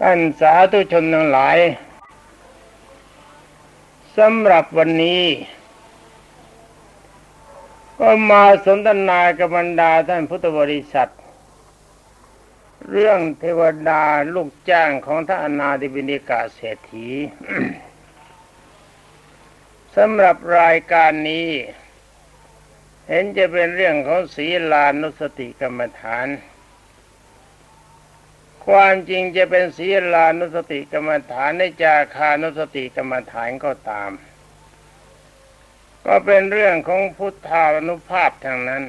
ท่านสาธุชนทั้งหลายสำหรับวันนี้ ก็มาสนทนากับบรรดาท่านพุทธบริษัท เรื่องเทวดาลูกจ้างของท่านอนาธิบินิกาเศรษฐีสำหรับรายการนี้ เห็นจะเป็นเรื่องของศีลานุสติกรรมฐาน ความจริงจะเป็นศีลานุสติกรรมฐานในจาคานุสติกรรมฐานก็ตาม ก็เป็นเรื่องของพุทธานุภาพทางนั้น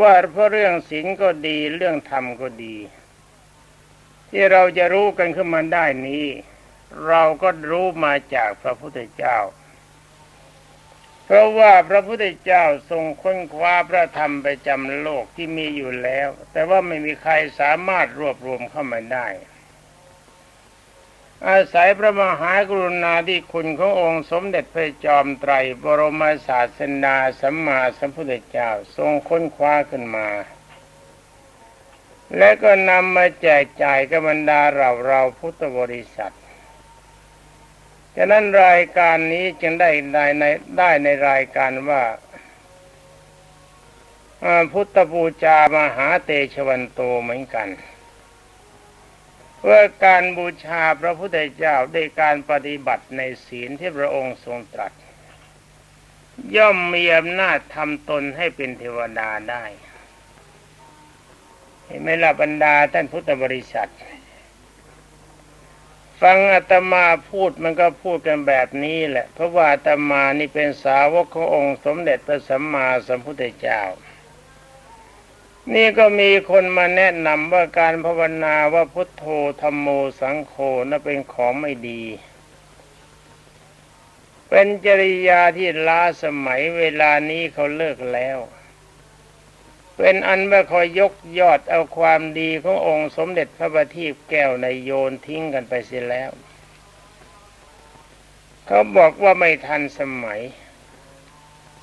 ว่าเพราะเรื่องศีลก็ดีเรื่องธรรมก็ดี ที่เราจะรู้กันขึ้นมาได้นี้ เราก็รู้มาจากพระพุทธเจ้า เพราะว่าพระพุทธเจ้าทรงค้นคว้าพระธรรมไปจำโลกที่มีอยู่แล้ว แต่ว่าไม่มีใครสามารถรวบรวมเข้ามาได้ อาศัยพระมหากรุณาธิคุณขององค์สมเด็จพระจอมไตรบรมศาสดาสัมมาสัมพุทธเจ้าทรงค้นคว้าขึ้นมา และก็นำมาแจกจ่ายกับบรรดาเราเราพุทธบริษัท ฉะนั้นรายการนี้จึงได้ในได้ในรายการว่าพุทธบูชามหาเตชวันโตเหมือนกันเพื่อการบูชาพระพุทธเจ้าด้วยการปฏิบัติในศีลที่พระองค์ทรงตรัส ย่อมมีอำนาจทำตนให้เป็นเทวดาได้ เห็นไหมล่ะบรรดาท่านพุทธบริษัท ฟังอาตมาพูดมันก็พูดกันแบบนี้แหละ เพราะว่าอาตมานี่เป็นสาวกขององค์สมเด็จพระสัมมาสัมพุทธเจ้า นี่ก็มีคนมาแนะนำว่าการภาวนาว่าพุทโธธรรมโมสังโฆนั่นเป็นของไม่ดี เป็นจริยาที่ล้าสมัยเวลานี้เขาเลิกแล้ว เป็นอันว่าคอยยกยอดเอาความดีขององค์สมเด็จพระบัณฑิตแก้วในโยนทิ้งกันไปเสียแล้ว เขาบอกว่าไม่ทันสมัย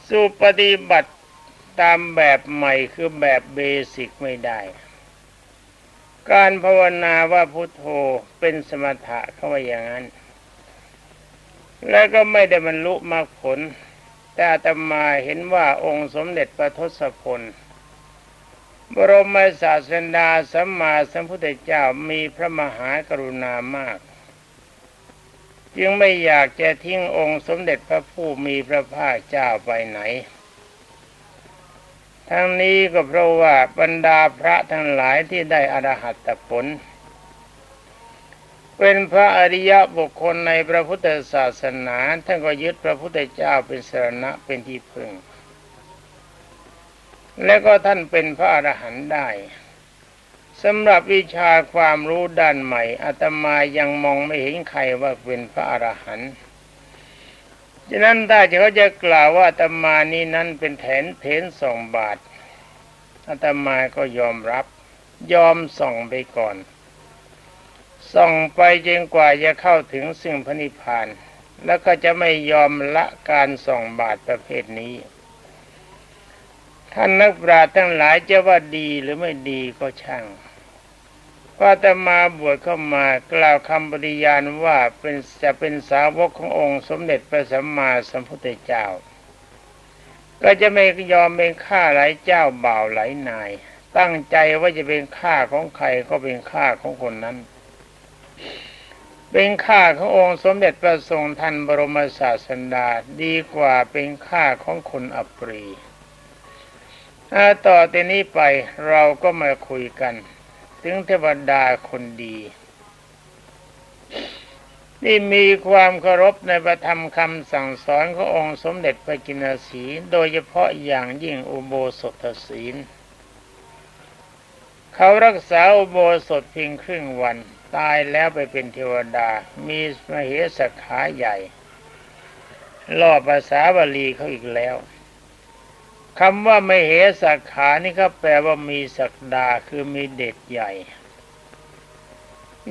สู่ปฏิบัติตามแบบใหม่คือแบบเบสิกไม่ได้ การภาวนาว่าพุทโธเป็นสมถะเขาว่าอย่างนั้น แล้วก็ไม่ได้บรรลุมรรคผล แต่ตมาเห็นว่าองค์สมเด็จพระทศพล บรมศาสดาสัมมาสัมพุทธเจ้ามีพระมหากรุณามาก จึงไม่อยากจะทิ้งองค์สมเด็จพระผู้มีพระภาคเจ้าไปไหน ทั้งนี้ก็เพราะว่าบรรดาพระทั้งหลายที่ได้อรหัตผล เป็นพระอริยบุคคลในพระพุทธศาสนาท่านก็ยึดพระพุทธเจ้าเป็นสรณะเป็นที่พึ่ง และก็ท่านเป็นพระอรหันต์ได้สำหรับวิชาความรู้ด้านใหม่อาตมายังมองไม่เห็นใครว่าเป็นพระอรหันต์ฉะนั้นถ้าเขาจะกล่าวว่าอาตมานี้นั้นเป็นแถนเพนสองบาทอาตมาก็ยอมรับ ยอมส่องไปก่อน ส่องไปจนกว่าจะเข้าถึงสิ่งพระนิพพาน แล้วก็จะไม่ยอมละการส่องบาทประเภทนี้ ท่านนักปราชญ์ทั้งหลายจะว่าดีหรือไม่ดีก็ช่างพระตมาบวชเข้ามากล่าวคำปฏิญาณว่าเป็นจะเป็นสาวกขององค์สมเด็จพระสัมมาสัมพุทธเจ้า ก็จะไม่ยอมเป็นข้าหลายเจ้าบ่าวหลายนาย ตั้งใจว่าจะเป็นข้าของใครก็เป็นข้าของคนนั้น เป็นข้าขององค์สมเด็จพระทรงทันบรมศาสดาดีกว่าเป็นข้าของคนอัปรี ต่อแต่นี้ไปเราก็มาคุยกัน ถึงเทวดาคนดีที่มีความเคารพในประธรรมคำสั่งสอนขององค์สมเด็จพระกินสีโดยเฉพาะอย่างยิ่งอุโบสถศีล เขารักษาอุโบสถเพียงครึ่งวัน ตายแล้วไปเป็นเทวดา มีมเหสขาใหญ่ล่อภาษาบาลีเขาอีกแล้ว คำว่าไม่เหสักขานี่ก็แปลว่ามีศักดาคือมีเด็ดใหญ่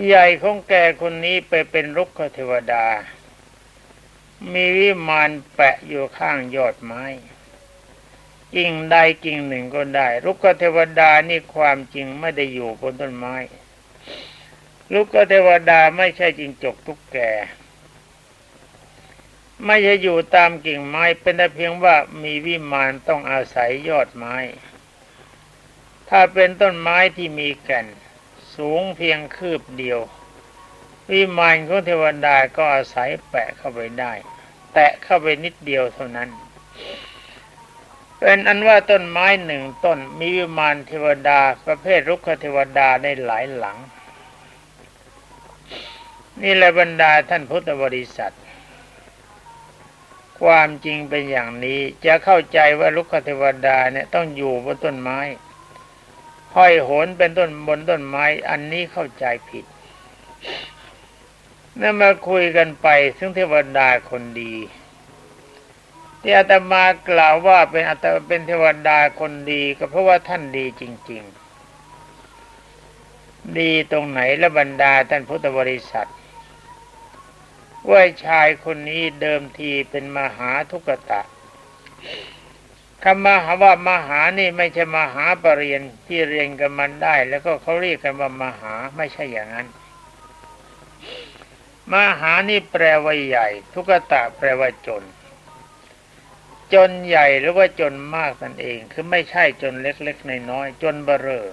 ใหญ่ของแกคนนี้ไปเป็นรุกขเทวดา มีวิมานแปะอยู่ข้างยอดไม้กิ่งใดกิ่งหนึ่งก็ได้รุกขเทวดานี่ความจริงไม่ได้อยู่บนต้นไม้ลูกขเทวดาไม่ใช่จิงจกทุกแก ไม่ใช่อยู่ตามกิ่งไม้เป็นแต่เพียงว่ามีวิมานต้องอาศัยยอดไม้ ถ้าเป็นต้นไม้ที่มีแก่น สูงเพียงคืบเดียว วิมานของเทวดาก็อาศัยแปะเข้าไปได้ แตะเข้าไปนิดเดียวเท่านั้น เป็นอันว่าต้นไม้หนึ่งต้นมีวิมานเทวดาประเภทรุกขเทวดาได้หลายหลัง นี่แหละบรรดาท่านพุทธบริษัท ความจริงเป็นอย่างนี้จะเข้าใจว่าลุกเทวดาเนี่ยต้องอยู่บนต้นไม้ห้อยโหนเป็นต้นบนต้นไม้ อันนี้เข้าใจผิดนั่นมาคุยกันไป ซึ่งเทวดาคนดีที่อาตมากล่าวว่าเป็นอาตมาเป็นเทวดาคนดีก็เพราะว่าท่านดีจริง ๆ ดีตรงไหนและบรรดาท่านพุทธบริษัท ว่าชายคนนี้เดิมทีเป็นมหาทุกตะคำมหาว่ามหานี่ไม่ใช่มหาปรริญญาที่เรียนกันมันได้ แล้วก็เขาเรียกกันว่ามหาไม่ใช่อย่างนั้น มหานี่แปลว่าใหญ่ ทุกตะแปลว่าจน จนใหญ่หรือว่าจนมากนั่นเอง คือไม่ใช่จนเล็กๆน้อยๆจนเบ้อเร่อ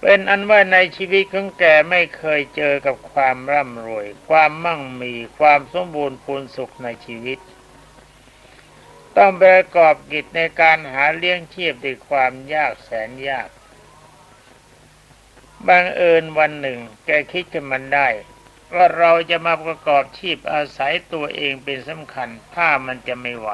เป็นอันว่าในชีวิตของแกไม่เคยเจอกับความร่ำรวย ความมั่งมีความสมบูรณ์พูนสุขในชีวิต ต้องประกอบกิจในการหาเลี้ยงชีพด้วยความยากแสนยากบังเอิญวันหนึ่ง แกคิดขึ้นมันได้ ว่าเราจะมาประกอบชีพอาศัยตัวเองเป็นสำคัญ ถ้ามันจะไม่ไหว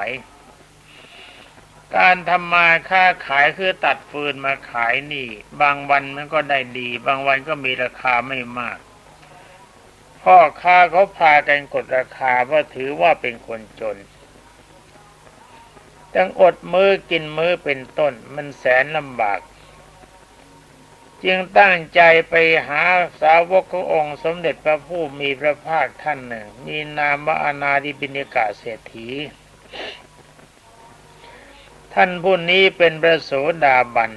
การทำมาค้าขายคือตัดฟืนมาขายนี่ บางวันมันก็ได้ดี บางวันก็มีราคาไม่มาก พ่อค้าเขาพากันกดราคาเพราะถือว่าเป็นคนจนต้องอดมือกินมือเป็นต้น มันแสนลำบาก จึงตั้งใจไปหาสาวกขององค์สมเด็จพระผู้มีพระภาคท่านหนึ่ง มีนามว่าอนาดิบินิกาเศรษฐี ท่านผู้นี้เป็นพระโสดาบัน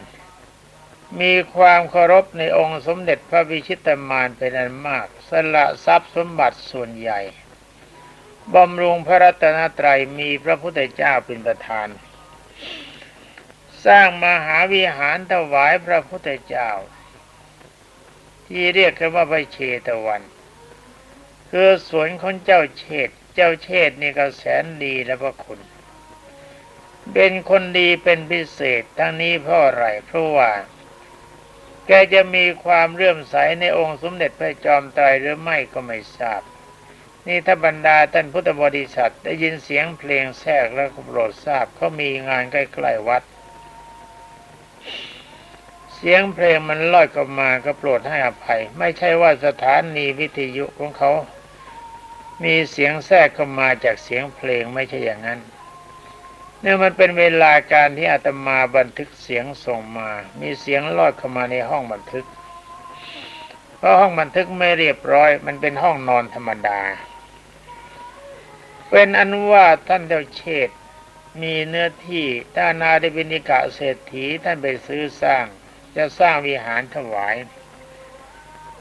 มีความเคารพในองค์สมเด็จพระวิชิตมารเป็นอันมาก สละทรัพย์สมบัติส่วนใหญ่บำรุงพระรัตนตรัยมีพระพุทธเจ้าเป็นประธาน สร้างมหาวิหารถวายพระพุทธเจ้า ที่เรียกกันว่าพระเชตวัน คือสวนของเจ้าเชษเจ้าเชษนี่ก็แสนดีและพระคุณ เป็นคนดีเป็นพิเศษทั้งนี้เพราะอะไรเพราะว่า แกจะมีความเรื่อมใสในองค์สมเด็จพระจอมไตรหรือไม่ก็ไม่ทราบ นี่ถ้าบรรดาท่านพุทธบริษัทได้ยินเสียงเพลงแทรกแล้วก็โปรดทราบเขามีงานใกล้ๆวัด เสียงเพลงมันลอยกลับมาก็โปรดให้อภัย ไม่ใช่ว่าสถานีวิทยุของเขา มีเสียงแทรกเข้ามาจากเสียงเพลงไม่ใช่อย่างนั้น เนี่ยมันเป็นเวลาการที่อาตมาบันทึกเสียงส่งมา มีเสียงลอดเข้ามาในห้องบันทึก เพราะห้องบันทึกไม่เรียบร้อย มันเป็นห้องนอนธรรมดา เป็นอันว่าท่านเจ้าเชษมีเนื้อที่ถ้านาดิบินิกะเศรษฐีท่านไปซื้อสร้าง จะสร้างวิหารถวาย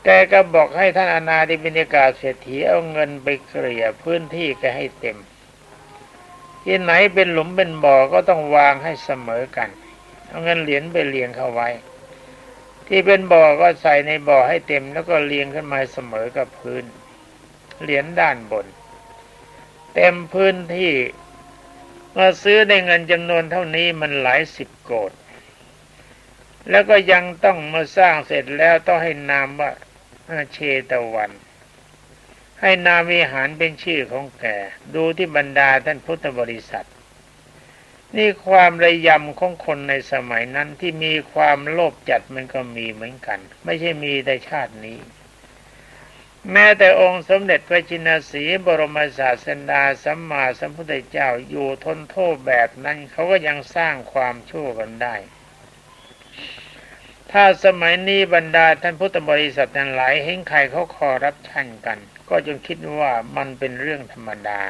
แต่ก็บอกให้ท่านอนาดิบินิกาเศรษฐีเอาเงินไปเกลี่ยพื้นที่แกให้เต็ม ที่ไหนเป็นหลุมเป็นบ่อก็ต้องวางให้เสมอกันเอาเงินเหรียญไปเรียงเข้าไว้ ที่เป็นบ่อก็ใส่ในบ่อให้เต็มแล้วก็เรียงขึ้นมาเสมอกับพื้น เหรียญด้านบน เต็มพื้นที่มาซื้อได้เงินจำนวนเท่านี้มันหลายสิบโกดแล้วก็ยังต้องมาสร้างเสร็จแล้วต้องให้นามว่าเชตวัน ให้นามวิหารเป็นชื่อของแก ดูที่บรรดาท่านพุทธบริษัท นี่ความระยำของคนในสมัยนั้นที่มีความโลภจัดมันก็มีเหมือนกัน ไม่ใช่มีแต่ชาตินี้ แม้แต่องค์สมเด็จพระจินสีบรมศาสดาสัมมาสัมพุทธเจ้าอยู่ทนโทษแบบนั้นเขาก็ยังสร้างความชั่วกันได้ถ้าสมัยนี้บรรดาท่านพุทธบริษัททั้งหลายเห็นใครเขาคอรับชันกัน ก็จงคิดว่ามันเป็นเรื่องธรรมดา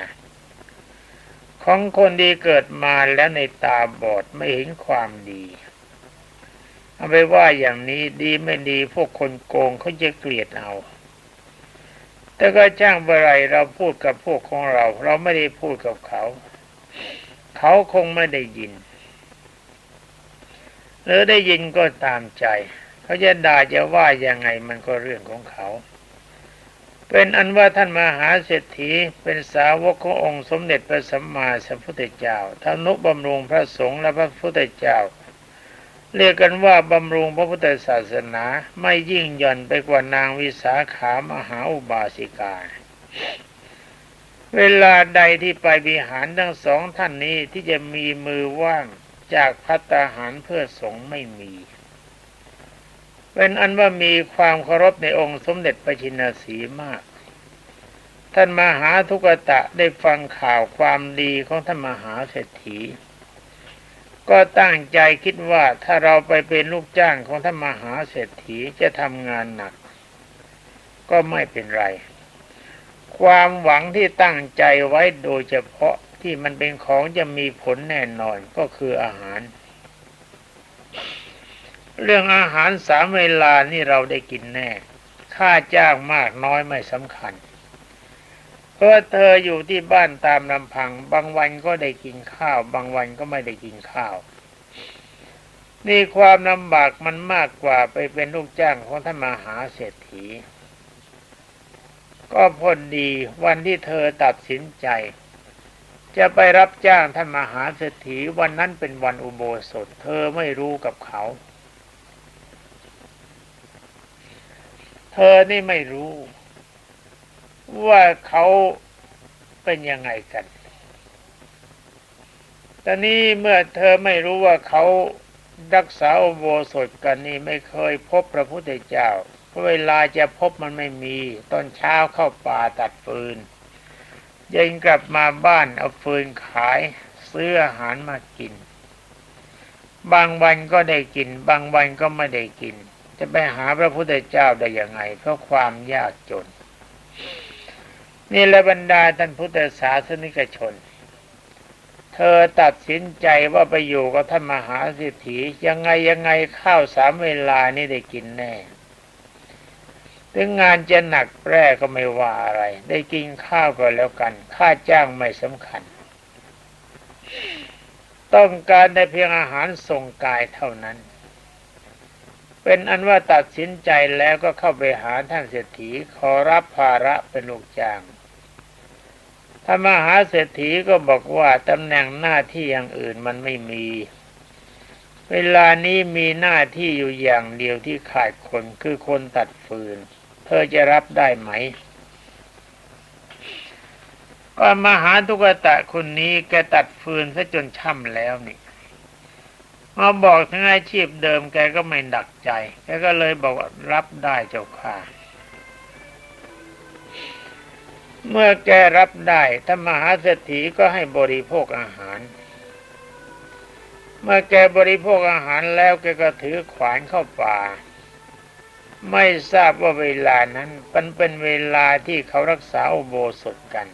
ของคนดีเกิดมาแล้วในตาบอดไม่เห็นความดีเอาไปว่าอย่างนี้ดีไม่ดีพวกคนโกงเขาจะเกลียดเอา แต่ก็จ้างเมื่อไรเราพูดกับพวกของเรา เราไม่ได้พูดกับเขา เขาคงไม่ได้ยิน หรือได้ยินก็ตามใจ เขาจะด่าจะว่ายังไงมันก็เรื่องของเขา เป็นอันว่าท่านมหาเศรษฐีเป็นสาวกขององค์สมเด็จพระสัมมาสัมพุทธเจ้าทนุบำรุงพระสงฆ์และพระพุทธเจ้า เรียกกันว่าบำรุงพระพุทธศาสนาไม่ยิ่งหย่อนไปกว่านางวิสาขามหาอุบาสิกา เวลาใดที่ไปบิหารทั้งสองท่านนี้ที่จะมีมือว่างจากพัตตาหารเพื่อสงฆ์ไม่มี เป็นอันว่ามีความเคารพในองค์สมเด็จพระชินสีมาก ท่านมหาทุกตะได้ฟังข่าวความดีของท่านมหาเศรษฐี ก็ตั้งใจคิดว่าถ้าเราไปเป็นลูกจ้างของท่านมหาเศรษฐีจะทำงานหนัก ก็ไม่เป็นไร ความหวังที่ตั้งใจไว้โดยเฉพาะที่มันเป็นของจะมีผลแน่นอนก็คืออาหาร เรื่องอาหารสามเวลานี่เราได้กินแน่ ค่าจ้างมากน้อยไม่สำคัญ เพราะเธออยู่ที่บ้านตามลำพัง บางวันก็ได้กินข้าว บางวันก็ไม่ได้กินข้าว นี่ความลำบากมันมากกว่าไปเป็นลูกจ้างของท่านมหาเศรษฐี ก็พอดีวันที่เธอตัดสินใจ จะไปรับจ้างท่านมหาเศรษฐีวันนั้นเป็นวันอุโบสถ เธอไม่รู้กับเขา เธอนี่ไม่รู้ ว่าเขาเป็นยังไงกันตอนนี้เมื่อเธอไม่รู้ว่าเขารักษาอุโบสถกันนี่ไม่เคยพบพระพุทธเจ้าเพราะเวลาจะพบมันไม่มี ตอนเช้าเข้าป่าตัดฟืน เย็นกลับมาบ้านเอาฟืนขายซื้ออาหารมากิน บางวันก็ได้กิน บางวันก็ไม่ได้กิน จะไปหาพระพุทธเจ้าได้ยังไง เพราะความยากจน นี่แหละบรรดาท่านพุทธศาสนิกชน เธอตัดสินใจว่าไปอยู่กับท่านมหาเศรษฐียังไงยังไงข้าวสามเวลานี่ได้กินแน่ ถึงงานจะหนักแปร่ก็ไม่ว่าอะไร ได้กินข้าวก็แล้วกัน ค่าจ้างไม่สำคัญ ต้องการได้เพียงอาหารส่งกายเท่านั้น เป็นอันว่าตัดสินใจแล้วก็เข้าไปหาท่านเศรษฐีขอรับภาระเป็นลูกจ้างถ้านมหาเศรษฐีก็บอกว่าตำแหน่งหน้าที่อย่างอื่นมันไม่มี เวลานี้มีหน้าที่อยู่อย่างเดียวที่ขาดคนคือคนตัดฟืน เธอจะรับได้ไหมก็มหาทุกตะคนนี้แกตัดฟืนซะจนช่ำแล้วนี่ มาบอกถึงอาชีพเดิมแกก็ไม่ดักใจ แกก็เลยบอกว่ารับได้เจ้าค่ะ เมื่อแกรับได้ท่านมหาเศรษฐีก็ให้บริโภคอาหาร เมื่อแกบริโภคอาหารแล้วแกก็ถือขวานเข้าป่า ไม่ทราบว่าเวลานั้นมันเป็นเวลาที่เขารักษาอุโบสถกัน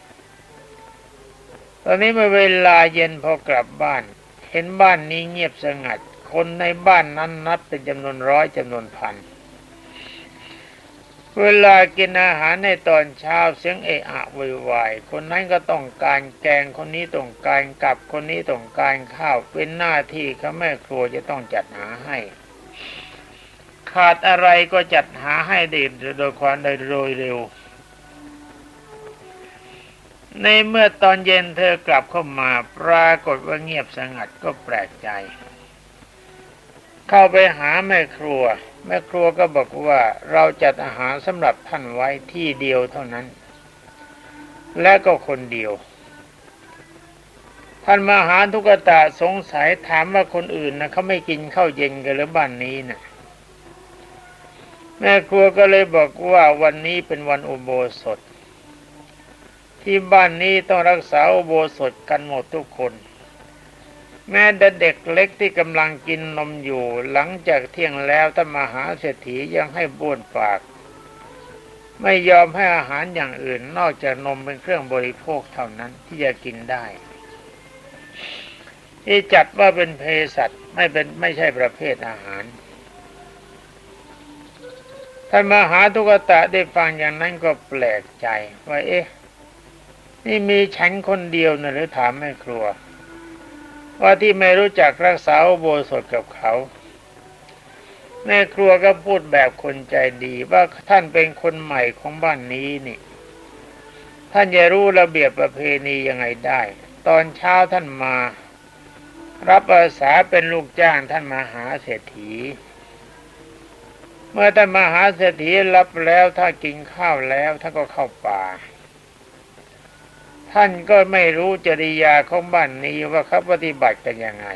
ตอนนี้เมื่อเวลาเย็นพอกลับบ้าน เห็นบ้านนี้เงียบสงัด คนในบ้านนั้นนับเป็นจำนวนร้อยจำนวนพัน เวลากินอาหารในตอนเช้าเสียงเอะอะโวยวาย คนนั้นก็ต้องการแกง คนนี้ต้องการกับ คนนี้ต้องการข้าว เป็นหน้าที่เขาแม่ครัวจะต้องจัดหาให้ขาดอะไรก็จัดหาให้ได้โดยความโดยเร็ว ในเมื่อตอนเย็นเธอกลับเข้ามาปรากฏว่าเงียบสงัดก็แปลกใจ เข้าไปหาแม่ครัว แม่ครัวก็บอกว่าเราจัดอาหารสำหรับท่านไว้ที่เดียวเท่านั้น และก็คนเดียว ท่านมหาทุกตะสงสัยถามว่าคนอื่นนะเขาไม่กินข้าวเย็นกันหรือบ้านนี้นะแม่ครัวก็เลยบอกว่าวันนี้เป็นวันอุโบสถ ที่บ้านนี้ต้องรักษาอุโบสถกันหมดทุกคน แม้แต่เด็กเล็กที่กำลังกินนมอยู่ หลังจากเที่ยงแล้วท่านมหาเศรษฐียังให้บ้วนปาก ไม่ยอมให้อาหารอย่างอื่นนอกจากนมเป็นเครื่องบริโภคเท่านั้นที่จะกินได้ที่จัดว่าเป็นเภสัชไม่เป็นไม่ใช่ประเภทอาหารท่านมหาทุกตะได้ฟังอย่างนั้นก็แปลกใจว่าเอ๊ะ นี่มีฉันคนเดียวนะหรือถามแม่ครัว ว่าที่ไม่รู้จักรักษาโบสถกับเขา แม่ครัวก็พูดแบบคนใจดีว่าท่านเป็นคนใหม่ของบ้านนี้นี่ ท่านจะรู้ระเบียบประเพณียังไงได้ ตอนเช้าท่านมา รับอาสาเป็นลูกจ้างท่านมาหาเศรษฐีเมื่อท่านมหาเศรษฐีรับแล้วถ้ากินข้าวแล้วท่านก็เข้าป่า ท่านก็ไม่รู้จริยาของบ้านนี้ว่าเขาปฏิบัติกันยังไง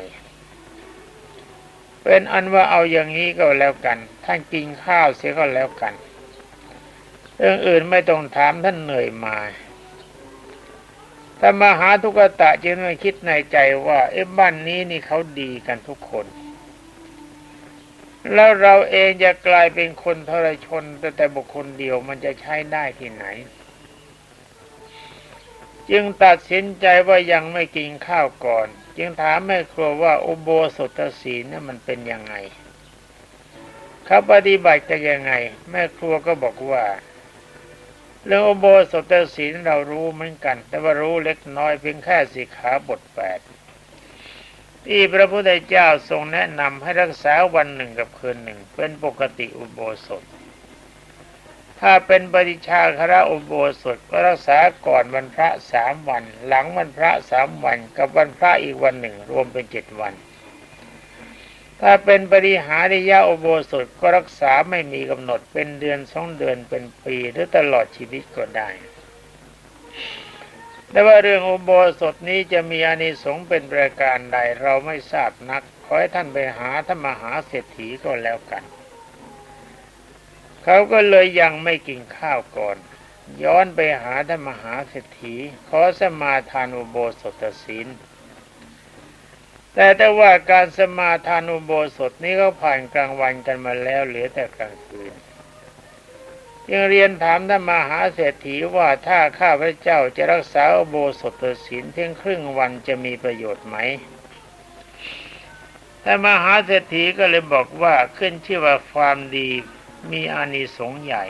เป็นอันว่าเอาอย่างนี้ก็แล้วกัน ท่านกินข้าวเสียก็แล้วกัน เรื่องอื่นไม่ต้องถามท่านเหนื่อยมาถ้ามหาทุกตะจึงไม่คิดในใจว่าเอ๊ะบ้านนี้นี่เขาดีกันทุกคน แล้วเราเองจะกลายเป็นคนทรชนแต่แต่บุคคลเดียวมันจะใช้ได้ที่ไหน จึงตัดสินใจว่ายังไม่กินข้าวก่อน จึงถามแม่ครัวว่าอุโบสถศีลนั้นมันเป็นยังไงเขาปฏิบัติกันยังไง แม่ครัวก็บอกว่าเรื่องอุโบสถศีลเรารู้เหมือนกัน แต่ว่ารู้เล็กน้อยเพียงแค่สิกขาบทแปดที่พระพุทธเจ้าทรงแนะนำให้รักษาวันหนึ่งกับคืนหนึ่ง เป็นปกติอุโบสถ ถ้าเป็นปฏิชาคระอุโบสถก็รักษาก่อนวันพระสามวัน หลังวันพระสามวัน กับวันพระอีกวันหนึ่ง รวมเป็นเจ็ดวัน ถ้าเป็นปริหาริยาอุโบสถก็รักษาไม่มีกำหนดเป็นเดือนสองเดือนเป็นปีหรือตลอดชีวิตก็ได้แต่ว่าเรื่องอุโบสถนี้จะมีอานิสงส์เป็นประการใดเราไม่ทราบนัก ขอให้ท่านไปหาท่านมหาเศรษฐีก็แล้วกัน เขาก็เลยยังไม่กินข้าวก่อน ย้อนไปหาท่านมหาเศรษฐีขอสมาทานอุโบสถศีลแต่แต่ว่าการสมาทานอุโบสถนี้ก็ผ่านกลางวันกันมาแล้วเหลือแต่กลางคืนยังเรียนถามท่านมหาเศรษฐีว่าถ้าข้าพระเจ้าจะรักษาอุโบสถศีลเพียงครึ่งวันจะมีประโยชน์ไหมท่านมหาเศรษฐีก็เลยบอกว่าขึ้นชื่อว่าความดี มีอานิสงส์ใหญ่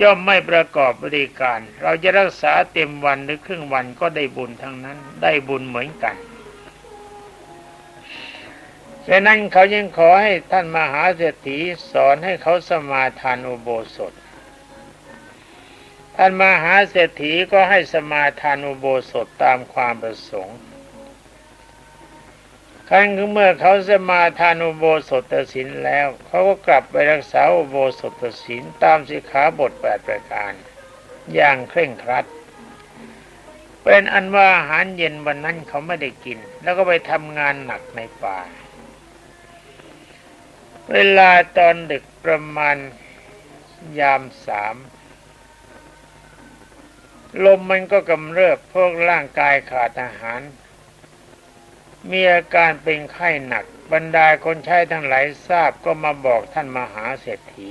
ย่อมไม่ประกอบบริการ เราจะรักษาเต็มวันหรือครึ่งวันก็ได้บุญทั้งนั้น ได้บุญเหมือนกันฉะนั้นเขายังขอให้ท่านมหาเศรษฐีสอนให้เขาสมาทานอุโบสถ ท่านมหาเศรษฐีก็ให้สมาทานอุโบสถตามความประสงค์ ครั้งเมื่อเขาสมาทานอุโบสถศีลแล้ว เขาก็กลับไปรักษาอุโบสถศีลตามสิกขาบทแปดประการ อย่างเคร่งครัด เป็นอันว่าอาหารเย็นวันนั้นเขาไม่ได้กิน แล้วก็ไปทำงานหนักในป่า เวลาตอนดึกประมาณยามสามลมมันก็กำเริบพวกร่างกายขาดอาหาร มีอาการเป็นไข้หนัก บรรดาคนใช้ทั้งหลายทราบก็มาบอกท่านมหาเศรษฐี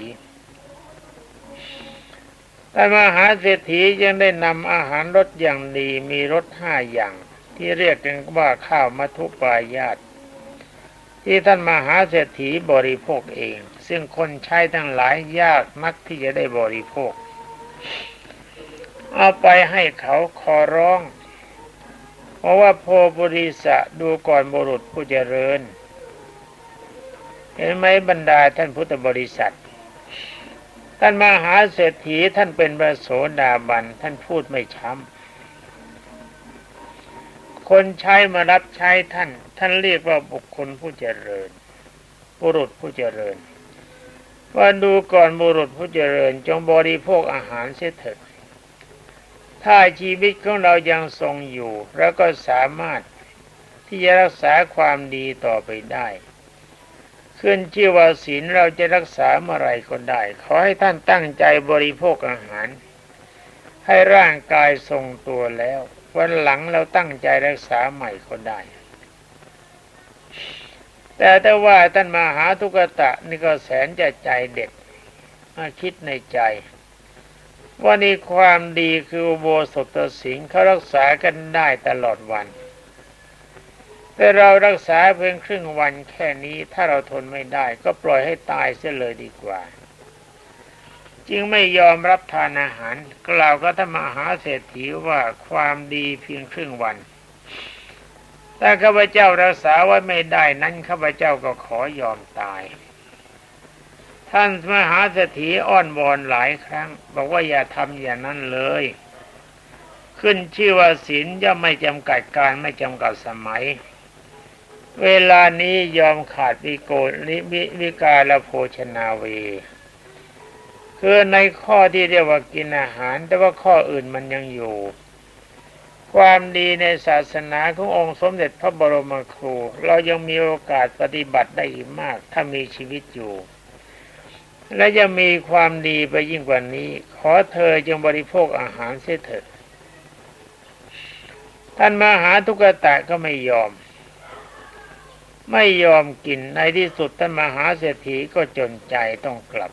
ท่านมหาเศรษฐียังได้นำอาหารรสอย่างดีมีรสห้าอย่าง ที่เรียกกันว่าข้าวมัทุปายาตที่ท่านมหาเศรษฐีบริโภคเอง ซึ่งคนใช้ทั้งหลายยากนักที่จะได้บริโภค เอาไปให้เขาขอร้อง เพราะว่าโพบุริสะดูก่อนบุรุษผู้เจริญ เห็นไหมบรรดาท่านพุทธบริษัท ท่านมหาเศรษฐีท่านเป็นพระโสดาบันท่านพูดไม่ช้ำคนใช้มารับใช้ท่าน ท่านเรียกว่าบุคคลผู้เจริญบุรุษผู้เจริญว่าดูก่อนบุรุษผู้เจริญจงบริโภคอาหารเสียเถิด ถ้าชีวิตของเรายังทรงอยู่แล้วก็สามารถที่จะรักษาความดีต่อไปได้ ขึ้นชื่อว่าศีลเราจะรักษาเมื่อไรก็ได้ ขอให้ท่านตั้งใจบริโภคอาหาร ให้ร่างกายทรงตัวแล้ว วันหลังเราตั้งใจรักษาใหม่ก็ได้ แต่แต่ว่าท่านมาหาทุกตะนี่ก็แสนจะใจเด็ดมาคิดในใจ ว่านี่ความดีคืออุโบสถสิงเขารักษากันได้ตลอดวัน แต่เรารักษาเพียงครึ่งวันแค่นี้ถ้าเราทนไม่ได้ก็ปล่อยให้ตายเสียเลยดีกว่า จึงไม่ยอมรับทานอาหาร กล่าวกับท่ามหาเศรษฐีว่าความดีเพียงครึ่งวันถ้าข้าพเจ้ารักษาไว้ไม่ได้นั้นข้าพเจ้าก็ขอยอมตาย ท่านมหาเศรษฐีอ้อนวอนหลายครั้ง บอกว่าอย่าทำอย่างนั้นเลย ขึ้นชื่อว่าศีลย่อมไม่จำกัดการไม่จำกัดสมัย เวลานี้ยอมขาดวิโกนิวิวิกาลโภชนาเว คือในข้อที่เรียกว่ากินอาหาร แต่ว่าข้ออื่นมันยังอยู่ ความดีในศาสนาขององค์สมเด็จพระบรมครู เรายังมีโอกาสปฏิบัติได้อีกมาก ถ้ามีชีวิตอยู่ และจะมีความดีไปยิ่งกว่านี้ ขอเธอจงบริโภคอาหารเสียเถิดท่านมหาทุกตะก็ไม่ยอม ไม่ยอมกินในที่สุดท่านมหาเศรษฐีก็จนใจต้องกลับ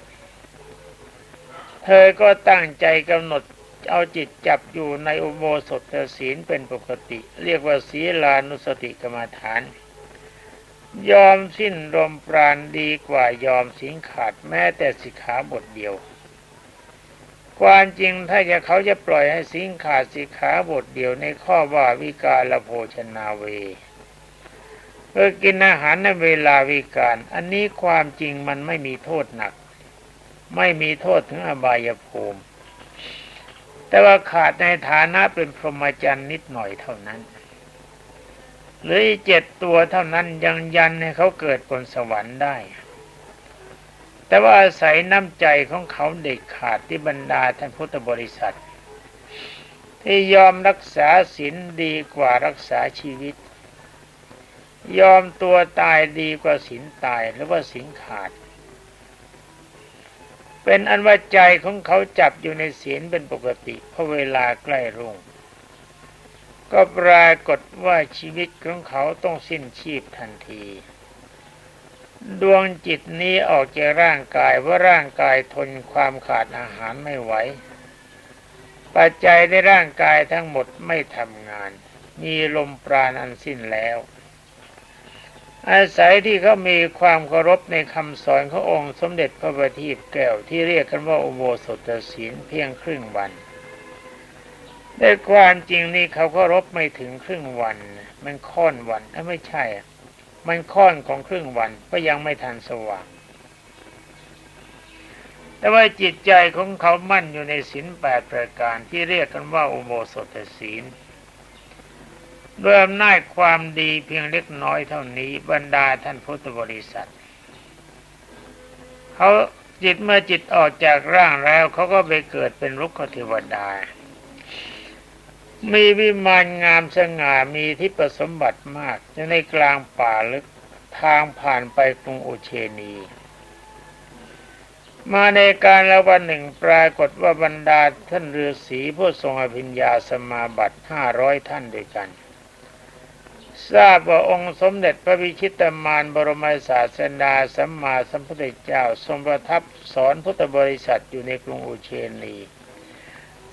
เธอก็ตั้งใจกำหนดเอาจิตจับอยู่ในอุโบสถศีลเป็นปกติ เรียกว่าศีลานุสติกรรมฐาน ยอมสิ้นรมปราณดีกว่ายอมสิงขาดแม้แต่สิกขาบทเดียว ความจริงถ้าจะเขาจะปล่อยให้สิงขาดสิกขาบทเดียวในข้อว่าวิกาลโภชนาเวเพื่อกินอาหารในเวลาวิการ อันนี้ความจริงมันไม่มีโทษหนัก ไม่มีโทษถึงอบายภูมิ แต่ว่าขาดในฐานะเป็นพรหมจรรย์นิดหน่อยเท่านั้น หรือเจ็ดตัวเท่านั้นยังยันให้เขาเกิดบนสวรรค์ได้ แต่ว่าอาศัยน้ำใจของเขาเด็กขาดที่บรรดาท่านพุทธบริษัท ที่ยอมรักษาศีลดีกว่ารักษาชีวิต ยอมตัวตายดีกว่าศีลตายหรือว่าศีลขาด เป็นอันว่าใจของเขาจับอยู่ในศีลเป็นปกติเพราะเวลาใกล้รุ่ง ก็ปรากฏว่าชีวิตของเขาต้องสิ้นชีพทันที ดวงจิตนี้ออกจากร่างกายว่าร่างกายทนความขาดอาหารไม่ไหว ปัจจัยในร่างกายทั้งหมดไม่ทำงาน มีลมปราณอันสิ้นแล้ว อาศัยที่เขามีความเคารพในคำสอนขององค์สมเด็จพระบัณฑิตแก้วที่เรียกกันว่าอุโบสถศีลเพียงครึ่งวัน แต่ความจริงนี่เขาเคารพไม่ถึงครึ่งวัน มันค่อนวันถ้าไม่ใช่ มันค่อนของครึ่งวันก็ยังไม่ทันสว่างแต่ว่าจิตใจของเขามั่นอยู่ในศีลแปดประการที่เรียกกันว่าอุโบสถศีลด้วยอำนาจความดีเพียงเล็กน้อยเท่านี้บรรดาท่านพุทธบริษัทเขาจิตเมื่อจิตออกจากร่างแล้วเขาก็ไปเกิดเป็นรุกขเทวดา มีวิมานงามสง่ามีที่ประสมบัติมากอยู่ในกลางป่าลึกทางผ่านไปกรุงอุเชนี มาในการละวันหนึ่งปรากฏว่าบรรดาท่านฤาษีผู้ทรงอภิญญาสมาบัติห้าร้อยท่านด้วยกัน ทราบว่าองค์สมเด็จพระวิชิตมารบรมศาสดาสัมมาสัมพุทธเจ้าทรงประทับสอนพุทธบริษัทอยู่ในกรุงอุเชนี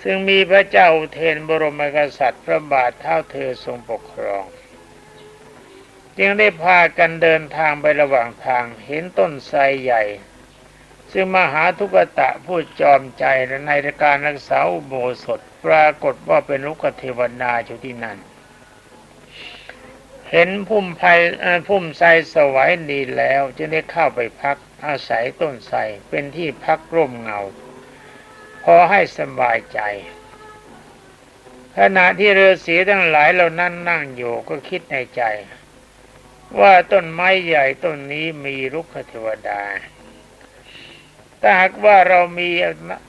ซึ่งมีพระเจ้าเทนบรมกษัตริย์พระบาทเท้าเธอทรงปกครอง จึงได้พากันเดินทางไประหว่างทางเห็นต้นไทรใหญ่ ซึ่งมหาทุกตะผู้จอมใจในการรักษาอุโบสถปรากฏว่าเป็นลูกเทวดาอยู่ที่นั่นเห็นพุ่มไผ่พุ่มไทรสวัยดีแล้ว จึงได้เข้าไปพักอาศัยต้นไทรเป็นที่พักร่มเงา พอให้สบายใจ ขณะที่ฤาษีทั้งหลายเรานั่นนั่งอยู่ก็คิดในใจ ว่าต้นไม้ใหญ่ต้นนี้มีลุกขเทวดาถ้าหากว่าเรามี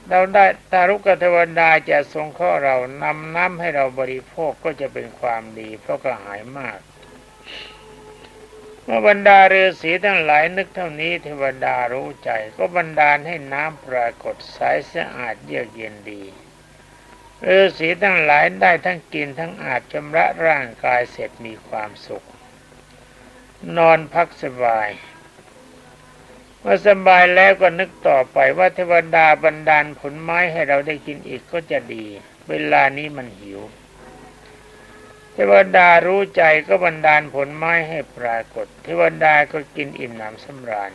เราได้ตารุกเทวดาจะทรงข้อเรานำน้ำให้เราบริโภคก็จะเป็นความดีเพราะกระหายมาก เมื่อบรรดาฤาษีทั้งหลายนึกเท่านี้เทวดารู้ใจ ก็บันดาลให้น้ำปรากฏใสสะอาดเยือกเย็นดีฤาษีทั้งหลายได้ทั้งกินทั้งอาบชำระร่างกายเสร็จมีความสุข นอนพักสบายเมื่อสบายแล้วก็นึกต่อไปว่าเทวดาบันดาลผลไม้ให้เราได้กินอีกก็จะดี เวลานี้มันหิว เทวดารู้ใจก็บันดาลผลไม้ให้ปรากฏ เทวดาก็กินอิ่มหนำสำราญ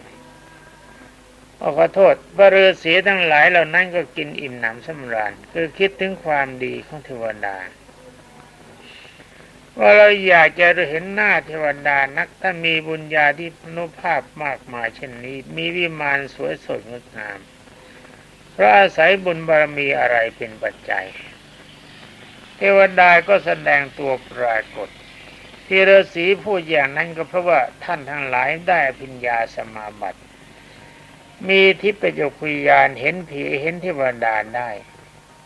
ขอโทษพระฤาษีทั้งหลายเหล่านั้นก็กินอิ่มหนำสำราญ คือคิดถึงความดีของเทวดา ว่าเราอยากจะเห็นหน้าเทวดานักถ้ามีบุญญาที่พนุภาพมากมายเช่นนี้ มีวิมานสวยสดงดงาม เพราะอาศัยบุญบารมีอะไรเป็นปัจจัย ทวดาก็แสดงตัวปรากฏที่ฤาษีพูดอย่างนั้นก็เพราะว่าท่านทั้งหลายได้อภิญญาสมาบัติ มีทิพยคุยานเห็นผีเห็นเทวดาได้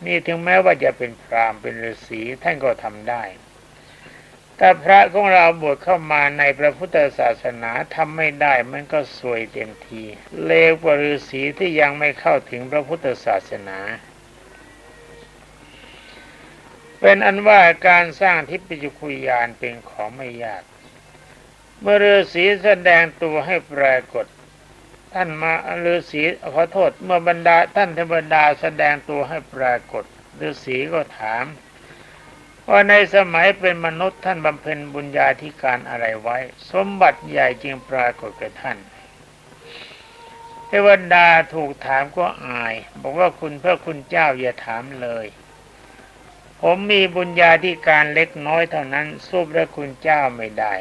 นี่ถึงแม้ว่าจะเป็นพรามเป็นฤาษีท่านก็ทำได้แต่พระของเราบวชเข้ามาในพระพุทธศาสนาทำไม่ได้มันก็สวยเต็มที เลวกว่าฤาษีที่ยังไม่เข้าถึงพระพุทธศาสนา เป็นอันว่าการสร้างทิพยคุยานเป็นของไม่ยาก เมื่อฤาษีแสดงตัวให้ปรากฏ ท่านมาฤาษีขอโทษเมื่อบรรดาท่านเทวดาแสดงตัวให้ปรากฏฤาษีก็ถาม ว่าในสมัยเป็นมนุษย์ท่านบำเพ็ญบุญญาธิการอะไรไว้ สมบัติใหญ่จึงปรากฏแก่ท่านเทวดาถูกถามก็อาย บอกว่าคุณเพื่อคุณเจ้าอย่าถามเลย ผมมีบุญญาธิการเล็กน้อยเท่านั้นสู้พระคุณเจ้าไม่ได้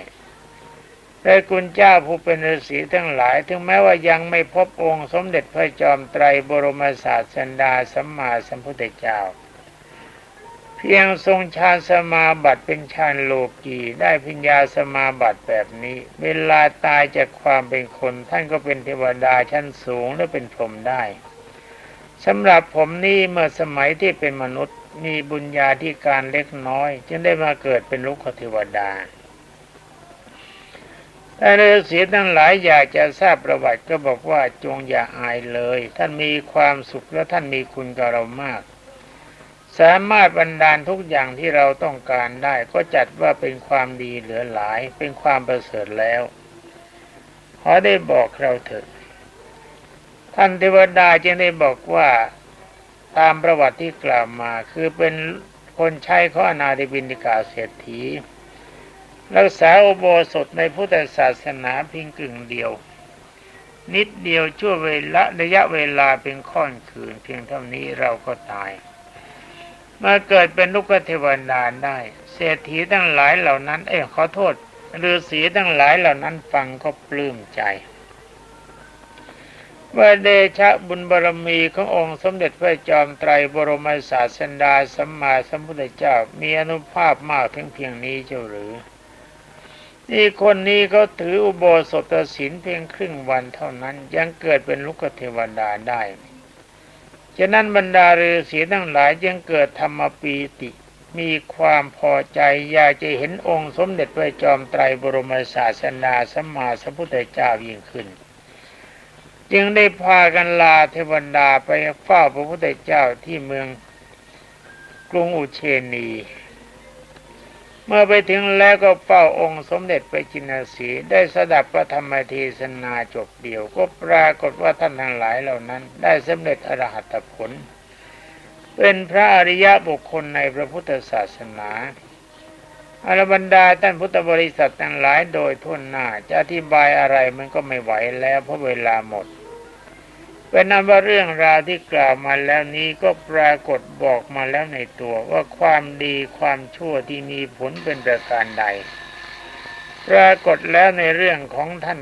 พระคุณเจ้าผู้เป็นฤาษีทั้งหลาย ถึงแม้ว่ายังไม่พบองค์สมเด็จพระจอมไตรบรมศาสดาสัมมาสัมพุทธเจ้า เพียงทรงฌานสมาบัติเป็นฌานโลกีได้พิญญาสมาบัติแบบนี้ เวลาตายจากความเป็นคน ท่านก็เป็นเทวดาชั้นสูงและเป็นพรหมได้สำหรับผมนี่เมื่อสมัยที่เป็นมนุษย์ มีบุญญาธิการเล็กน้อย จึงได้มาเกิดเป็นลูกเทวดาแต่ฤาษีทั้งหลายอยากจะทราบประวัติก็บอกว่าจงอย่าอายเลย ท่านมีความสุขและท่านมีคุณกับเรามาก สามารถบรรดาลทุกอย่างที่เราต้องการได้ ก็จัดว่าเป็นความดีเหลือหลาย เป็นความประเสริฐแล้วขอได้บอกเราเถิดท่านเทวดาจึงได้บอกว่า ตามประวัติที่กล่าวมาคือเป็นคนใช้ข้อนาดิบินิกาเศรษฐี รักษาอุโบสถในพุทธศาสนาเพียงกึ่งเดียว นิดเดียวชั่วเวลาระยะเวลาเป็นค่อนคืน เพียงเท่านี้เราก็ตายมาเกิดเป็นลูกเทวดาได้ เศรษฐีทั้งหลายเหล่านั้น เอ้ขอโทษฤาษีทั้งหลายเหล่านั้นฟังก็ปลื้มใจ ว่าเดชะบุญบารมีขององค์สมเด็จพระจอมไตรบรมศาสดาสัมมาสัมพุทธเจ้ามีอนุภาพมากถึงเพียงนี้เจ้าหรือ นี่คนนี้เขาถืออุโบสถศีลเพียงครึ่งวันเท่านั้นยังเกิดเป็นลูกเทวดาได้ฉะนั้นบรรดาฤาษีทั้งหลายยังเกิดธรรมปีติ มีความพอใจอยากจะเห็นองค์สมเด็จพระจอมไตรบรมศาสนาสัมมาสัมพุทธเจ้ายิ่งขึ้น จึงได้พากันลาเทวดาไปเฝ้าพระพุทธเจ้าที่เมืองกรุงอุเชนี เมื่อไปถึงแล้วก็เฝ้าองค์สมเด็จไปจินสีได้สดับพระธรรมเทศนาจบเดียว ก็ปรากฏว่าท่านทั้งหลายเหล่านั้น ได้สำเร็จอรหัตผล เป็นพระอริยะบุคคลในพระพุทธศาสนาอรบรรดาท่านพุทธบริษัททั้งหลายโดยทุนหน้าจะอธิบายอะไรมันก็ไม่ไหวแล้วเพราะเวลาหมด เป็นนั้นว่าเรื่องราวที่กล่าวมาแล้วนี้ก็ปรากฏบอกมาแล้วในตัวว่าความดีความชั่วที่มีผลเป็นประการใด ปรากฏแล้วในเรื่องของท่าน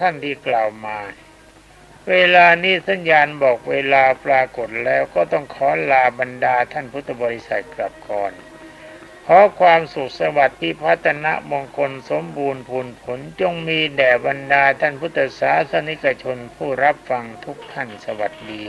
ท่านที่กล่าวมา เวลานี้สัญญาณบอกเวลาปรากฏแล้วก็ต้องขอลาบรรดาท่านพุทธบริษัทกลับก่อน ขอความสุขสวัสดิ์ที่พัฒนามงคลสมบูรณ์ผลผลจงมีแด่บรรดาท่านพุทธศาสนิกชนผู้รับฟังทุกท่านสวัสดี